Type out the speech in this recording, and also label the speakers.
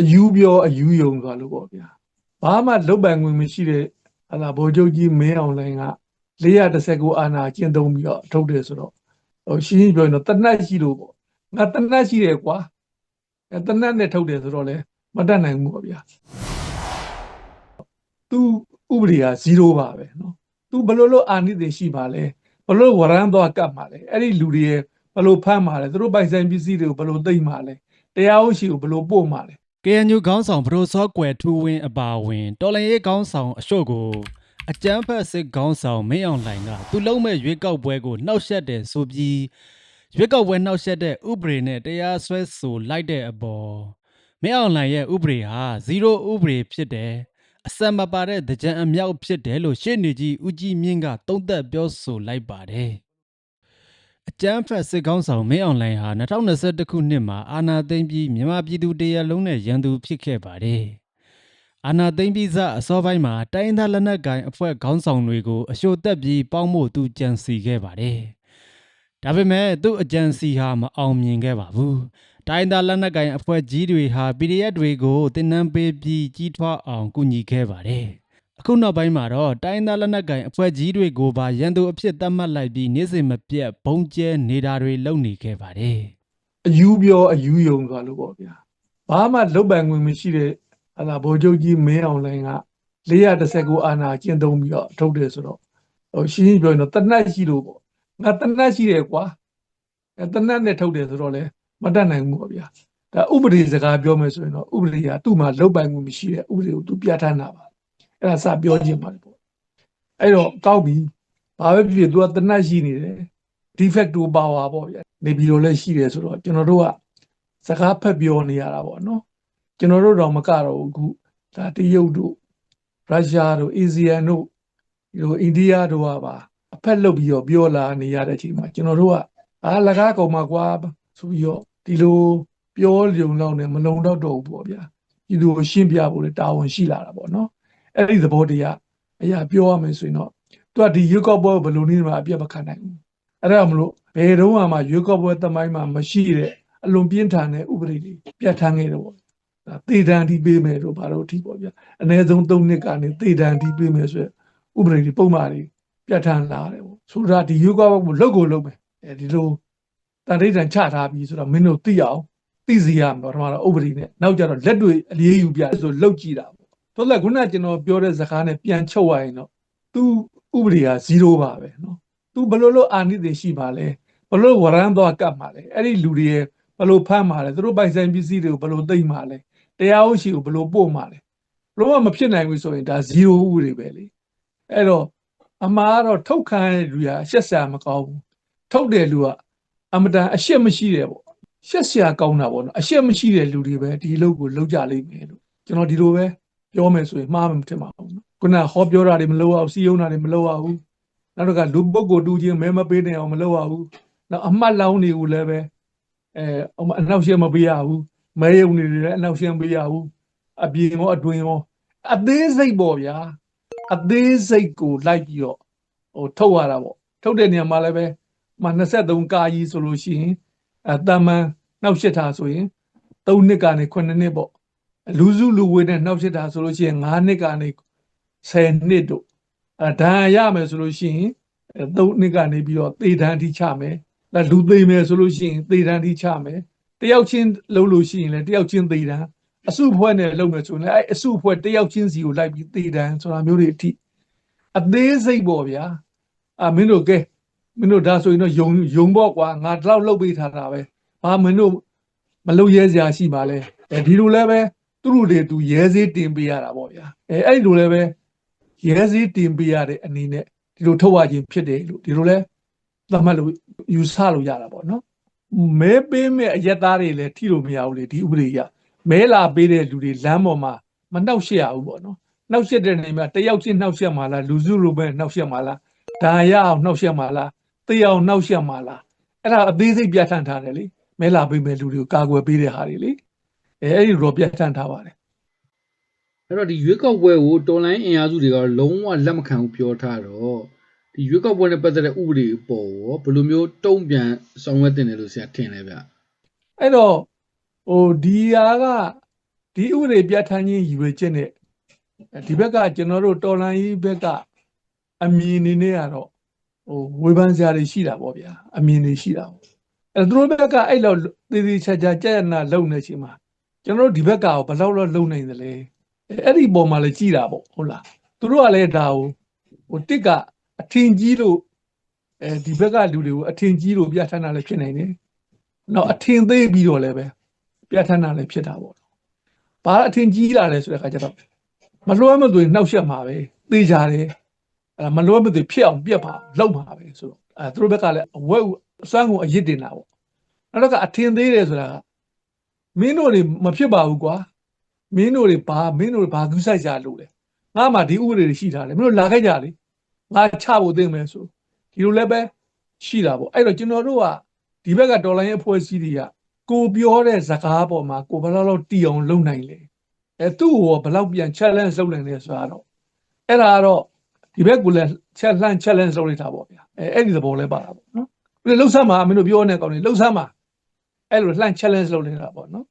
Speaker 1: အယူပြောအယူယုံသွားလို့ပေါ့ဗျာဘာမှလုတ်ပိုင်ခွင့်မရှိတဲ့ဟာလာဗိုလ်ချုပ်ကြီးမင်းအောင်လှိုင်က419အာဏာကျင့်သုံးပြီးတော့ထုတ်တယ်ဆိုတော့ဟိုရှင်းရှင်းပြောရင်တော့တနတ်ရှိလို့ပေါ့ငါတနတ်ရှိတယ်ကွာအဲတနတ်နဲ့ထုတ်တယ်ဆိုတော့လေမတတ်နိုင်ဘူးပေါ့ဗျာသူဥပဒေက0ပါပဲเนาะသူဘလို့လို့အာနိသင်ရှိပါလဲဘလို့ဝရမ်းသွားကတ်ပါလဲအဲ့ဒီလူတွေရဲ့ဘလို့ဖမ်းပါလဲသူတို့ပိုင်ဆိုင်ပစ္စည်းတွေကိုဘလို့သိမ့်ပါလဲတရားဥရှိကိုဘလို့ပို့ပါလဲ
Speaker 2: KNU ခေါင်းဆောင်ပရိုစောကွယ်ထူဝင်းအပါအဝင်တော်လန်ရေးခေါင်းဆောင်အရှို့ကိုအကြမ်းဖက်စစ်ခေါင်းဆောင်မင်းအောင်လှိုင်ကသူလုံးမဲ့ရွေးကောက်ပွဲကိုနှောက်ယှက်တယ်ဆိုပြီးရွေးကောက်ပွဲနှောက်ယှက်တဲ့ဥပဒေနဲ့တရားစွဲဆိုလိုက်တဲ့အပေါ်မင်းအောင်လှိုင်ရဲ့ဥပဒေဟာ0ဥပဒေဖြစ်တယ်အစမပါတဲ့တကြံအမြောက်ဖြစ်တယ်လို့ရှေ့နေကြီးဦးကြီးမြင့်ကသုံးသပ်ပြောဆိုလိုက်ပါတယ် အကြမ်းဖက်စစ်ကောင်ဆောင်မင်းအောင်လှိုင်ဟာ2021ခုနှစ်မှာအာဏာသိမ်းပြီးမြန်မာပြည်သူတရလုံးနဲ့ရန်သူဖြစ်ခဲ့ပါတယ်။အာဏာသိမ်းပြီးစအစောပိုင်းမှာတိုင်းဒေသလက်နက်ကိုင်အဖွဲ့ခေါင်းဆောင်တွေကိုအရှို့တက်ပြီးပေါင်းဖို့သူကြံစီခဲ့ပါတယ်။ဒါပေမဲ့သူ့အကြံစီဟာမအောင်မြင်ခဲ့ပါဘူး။တိုင်းဒေသလက်နက်ကိုင်အဖွဲ့ကြီးတွေဟာ PDF တွေကိုတင်နန်းပေးပြီးကြီးထွားအောင်ကူညီခဲ့ပါတယ်။ အခုနောက်ပိုင်းမှာတော့တိုင်းသားလက်နက်ကိုင်အဖွဲ့ကြီးတွေကိုပါရန်သူအဖြစ်သတ်မှတ်လိုက်ပြီးနေ့စဉ်မပြတ်ဘုံကျဲနေတာတွေလုပ်နေခဲ့ပါတယ်
Speaker 1: အယူပြောအယူယုံသွားလို့ပေါ့ဗျာဘာမှလုတ်ပိုင်ခွင့်မရှိတဲ့ဟာလာဗိုလ်ချုပ်ကြီးမင်းအောင်လှိုင်က419အာဏာကျင့်သုံးပြီးတော့ထုတ်တယ်ဆိုတော့ဟိုရှင်းရှင်းပြောရင်တော့တနတ်ရှိလို့ပေါ့ငါတနတ်ရှိတယ်ကွာအဲတနတ်နဲ့ထုတ်တယ်ဆိုတော့လေမတတ်နိုင်ဘူးပေါ့ဗျာဒါဥပဒေစကားပြောမယ်ဆိုရင်တော့ဥပဒေကသူ့မှာလုတ်ပိုင်ခွင့်မရှိတဲ့ဥပဒေကိုသူပြဋ္ဌာန်းတာပါ အဲ့ဒါစပြောခြင်းပါတယ်ပေါ့အဲ့တော့ကောက်ပြီဘာပဲဖြစ်ဖြစ် तू ကတနတ်ရှိနေတယ် defecto power ပေါ့ဗျာနေပြည်တော်လည်းရှိတယ်ဆိုတော့ကျွန်တော်တို့ကစကားဖက်ပြောနေရတာပေါ့နော်ကျွန်တော်တို့တော့မကတော့ဘူးအခုဒါတရုတ်တို့ရုရှားတို့အာဆီယံတို့ဒီလိုအိန္ဒိယတို့ကပါအဖက်လုပ်ပြီးတော့ပြောလာနေရတဲ့အချိန်မှာကျွန်တော်တို့ကအာလကားကောင်မှာကွာဆိုပြီးတော့ဒီလိုပြောလုံလောက်နေမလုံတော့တော့ဘူးပေါ့ဗျာဒီလိုရှင်းပြဖို့လေတာဝန်ရှိလာတာပေါ့နော် အဲ့ဒီသဘောတရားအရာပြောရမယ်ဆိုရင်တော့သူကဒီရွက်ကော့ဘောဘယ်လိုနည်းမှာအပြတ်မခံနိုင်ဘူးအဲ့ဒါမလို့ဘယ်တော့မှရွေးကောက်ပွဲတမိုင်းမှာမရှိတဲ့အလွန်ပြင်းထန်တဲ့ဥပဒေတွေပြဋ္ဌာန်းခဲ့တယ်ပေါ့ဒါသေဒဏ်ဒီပေးမယ်တို့ဘာလို့အထိပေါ့ဗျာအနည်းဆုံး၃နှစ်ကနေသေဒဏ်ဒီပေးမယ်ဆိုရယ်ဥပဒေတွေပုံမှန်တွေပြဋ္ဌာန်းလာတယ်ပေါ့ဆိုတာဒီရွေးကောက်ပွဲကိုလုတ်ကိုလုတ်မယ်အဲဒီလိုတန်ဋိဌာန်ချထားပြီးဆိုတော့မင်းတို့သိအောင်သိစီရမယ်ပထမတော့ဥပဒေနဲ့နောက်ကြတော့လက်တွေအလေးယူပြဆိုလုတ်ကြည့်တာပေါ့ တော်လည်းခုနကကျွန်တော်ပြောတဲ့စကားနဲ့ပြန်ချုပ်ရရင်တော့သူဥပဒေဟာ0ပါပဲနော်သူဘလို့လို့အာနိသင်ရှိပါလဲဘလို့ဝရမ်းတော့ကပ်ပါလဲအဲ့ဒီလူတွေရဲ့ဘလို့ဖမ်းပါလဲသူတို့ပိုင်ဆိုင်ပစ္စည်းတွေကိုဘလို့သိမ့်ပါလဲတရားဥရှိကိုဘလို့ပို့ပါလဲဘလို့မဖြစ်နိုင်ဘူးဆိုရင်ဒါ0ဥပဒေပဲလေအဲ့တော့အမှားတော့ထုတ်ခံတဲ့လူကအရှက်ဆရာမကောင်းဘူးထုတ်တယ်လူကအမတန်အရှက်မရှိတယ်ပေါ့ရှက်ဆရာကောင်းတာပေါ့နော်အရှက်မရှိတဲ့လူတွေပဲဒီအလုပ်ကိုလုပ်ကြလိမ့်မယ်လို့ကျွန်တော်ဒီလိုပဲ ပြောမယ်ဆိုရင်မှားမှမထင်ပါဘူးနော်ခုနဟောပြောတာတွေမလုပ်အောင်စီယုံတာတွေမလုပ်အောင်နောက်တော့ကလူပုဂ္ဂိုလ်တူချင်းမဲမပေးနိုင်အောင်မလုပ်ရဘူးနောက်အမှတ်လောင်းတွေကိုလည်းပဲအဲအနောက်ရှင်းမပေးရဘူးမဲယုံနေတွေလည်းအနောက်ရှင်းမပေးရဘူးအပြင်ရောအတွင်းရောအသေးစိတ်ပေါ့ဗျာအသေးစိတ်ကိုလိုက်ပြီးတော့ဟိုထုတ်ရတာပေါ့ထုတ်တဲ့နေရာမှာလည်းပဲမ23ကာကြီးဆိုလို့ရှိရင်အတမန်နောက်ရှစ်ထားဆိုရင်3နှစ်ကနေ9နှစ်ပေါ့ လူစုလူဝေးနဲ့နောက်ရှစ်ထားဆိုလို့ရှိရင်9နှစ်ကနေ10နှစ်တို့အဲဒဏ်ရာရမယ်ဆိုလို့ရှိရင်အဲသုံးနှစ်ကနေပြီးတော့သေဒဏ်ထိချမယ်။ဒါလူသေမယ်ဆိုလို့ရှိရင်သေဒဏ်ထိချမယ်။တယောက်ချင်းလုံးလို့ရှိရင်လည်းတယောက်ချင်းသေဒဏ်အစုဖွဲ့နဲ့လုံးမယ်ဆိုရင်လည်းအဲအစုဖွဲ့တယောက်ချင်းစီကိုလိုက်ပြီးသေဒဏ်ဆိုတာမျိုးတွေအထိအသေးစိတ်ပေါ့ဗျာ။အာမင်းတို့ကဲမင်းတို့ဒါဆိုရင်တော့ယုံယုံပေါ့ကွာငါဒီလောက်လှုပ်ပေးထားတာပဲ။ဘာမင်းတို့မလုပ်ရဲစရာရှိပါလဲ။အဲဒီလိုလည်းပဲ သူတို့တွေသူရဲစေးတင်ပေးရတာပေါ့ဗျာ။အဲအဲ့ဒီလိုလည်းပဲရဲစည်းတင်ပေးရတဲ့အနေနဲ့ဒီလိုထုတ်ရခြင်းဖြစ်တယ်လို့ဒီလိုလဲသတ်မှတ်လို့ယူဆလို့ရတာပေါ့နော်မဲပေးမဲ့အရက်သားတွေလည်းထိလို့မရဘူးလေဒီဥပဒေရမဲလာပေးတဲ့လူတွေလမ်းပေါ်မှာမနှောက်ရှက်ရဘူးပေါ့နော်နှောက်ရှက်တဲ့နေမှာတယောက်ချင်းနှောက်ရှက်မှာလားလူစုလိုပဲနှောက်ရှက်မှာလားဒါရအောင်နှောက်ရှက်မှာလားတေးအောင်နှောက်ရှက်မှာလားအဲ့ဒါအသေးစိတ်ပြဋ္ဌာန်းထားတယ်လေမဲလာပေးမဲ့လူတွေကိုကာကွယ်ပေးတဲ့ဟာတွေလေ အဲအဲ့ဒီတော့ပြဋ္ဌာန်းထားပါတယ်
Speaker 3: အဲ့တော့ဒီရွေးကောက်ပွဲကိုတော်လိုင်းအင်အားစုတွေကလုံးဝလက်မခံဘူးပြောထားတော့ဒီရွေးကောက်ပွဲနဲ့ပတ်သက်တဲ့ဥပဒေအပေါ်ရောဘယ်လိုမျိုးတုံ့ပြန်ဆောင်ရွက်တင်တယ်လို့ဆရာထင်လဲဗျ
Speaker 1: အဲ့တော့ဟိုဒီဟာကဒဒီဥပဒေပြဋ္ဌာန်းခြင်းရည်ရွယ်ချက်နဲ့ဒီဘက်ကကျွန်တော်တို့တော်လန်ကြီးဘက်ကအမြင်အနေနဲ့ကတော့ဟိုဝေဖန်စရာတွေရှိတာပေါ့ဗျာအမြင်တွေရှိတာပေါ့အဲသူတို့ဘက်ကအဲ့လောက်သေသေးချာချာကြက်ရနာလုံနေချိန်မှာ ကျွန်တော်တို့ဒီဘက်ကရောဘယ်လောက်လောက်လုံနိုင်သလဲအဲအဲ့ဒီပုံမှာလည်းကြည်တာပေါ့ဟုတ်လားသူတို့ကလည်းဒါကိုဟိုတစ်ကအထင်ကြီးလို့အဲဒီဘက်ကလူတွေကိုအထင်ကြီးလို့ပြဋ္ဌာန်းတာလည်းဖြစ်နိုင်တယ်နောက်အထင်သေးပြီးတော့လည်းပဲပြဋ္ဌာန်းတာလည်းဖြစ်တာပေါ့ဘာအထင်ကြီးလာလဲဆိုတဲ့အခါကျတော့မလွှဲမသွေနှောက်ရှက်မှာပဲသေချာတယ်အဲမလွှဲမသွေဖြစ်အောင်ပြက်ပါလောက်မှာပဲဆိုတော့အဲသူတို့ဘက်ကလည်းအဝက်အစွမ်းကုန်အရစ်တင်တာပေါ့နောက်တော့ကအထင်သေးတယ်ဆိုတာက မင်းတို့တွေမဖြစ်ပါဘူးကွာမင်းတို့တွေဘာမင်းတို့တွေဘာကူးဆိုင်ကြလို့လဲငါမှဒီဥပဒေတွေရှိထားတယ်မင်းတို့လာခဲ့ကြလေငါချဖို့သိမယ်ဆိုဒီလိုလည်းပဲရှိတာပေါ့အဲ့တော့ကျွန်တော်တို့ကဒီဘက်ကဒေါ်လာရဲ့အဖွဲ့အစည်းတွေကကိုပြောတဲ့ဇကားပေါ်မှာကိုဘယ်လောက်လောက်တီအောင်လုပ်နိုင်လဲအဲသူ့ကိုဘယ်လောက်ပြန် challenge လုပ်နိုင်လဲဆိုတာတော့အဲ့ဒါကတော့ဒီဘက်ကလည်း challenge challenge လုပ်လိုက်တာပေါ့ဗျာအဲအဲ့ဒီသဘောလဲပါတာပေါ့နော်ပြီးလှုပ်ဆမ်းမှာမင်းတို့ပြောနေကောင်းနေလှုပ်ဆမ်းမှာ အဲ့လိုလှမ်း challenge လုပ်နေတာပေါ့နော်